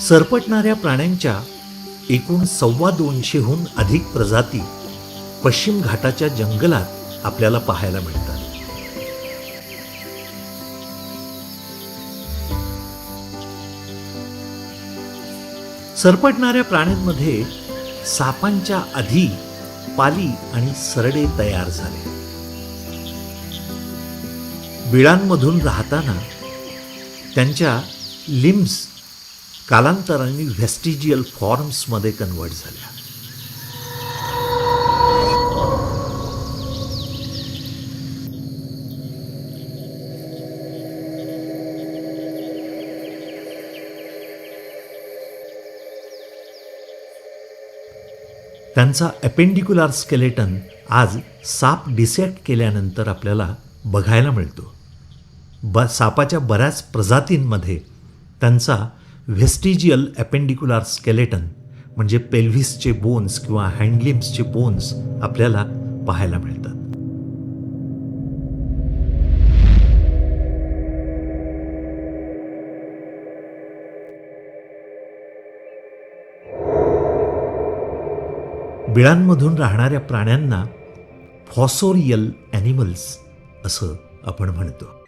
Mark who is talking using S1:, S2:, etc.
S1: सरपटणाऱ्या प्राण्यांच्या एकूण सव्वा दोनशेहून अधिक प्रजाती पश्चिम घाटाच्या जंगलात आपल्याला पाहायला मिळतात. सरपटणाऱ्या प्राण्यांमध्ये सापांच्या आधी पाली आणि सरडे तयार झाले. बिळांमधून राहताना त्यांच्या लिम्स कालांतराने व्हेस्टिजियल फॉर्म्समध्ये कन्वर्ट झाल्या. त्यांचा अपेंडिक्युलार स्केलेटन आज साप डिसेक्ट केल्यानंतर आपल्याला बघायला मिळतो. ब सापाच्या बऱ्याच प्रजातींमध्ये त्यांचा व्हेस्टिजियल अपेंडिक्युलार स्केलेटन म्हणजे पेल्व्हिसचे बोन्स किंवा हँडलिम्सचे बोन्स आपल्याला पाहायला मिळतात. बिळांमधून राहणाऱ्या प्राण्यांना फॉसोरियल ॲनिमल्स असं आपण म्हणतो.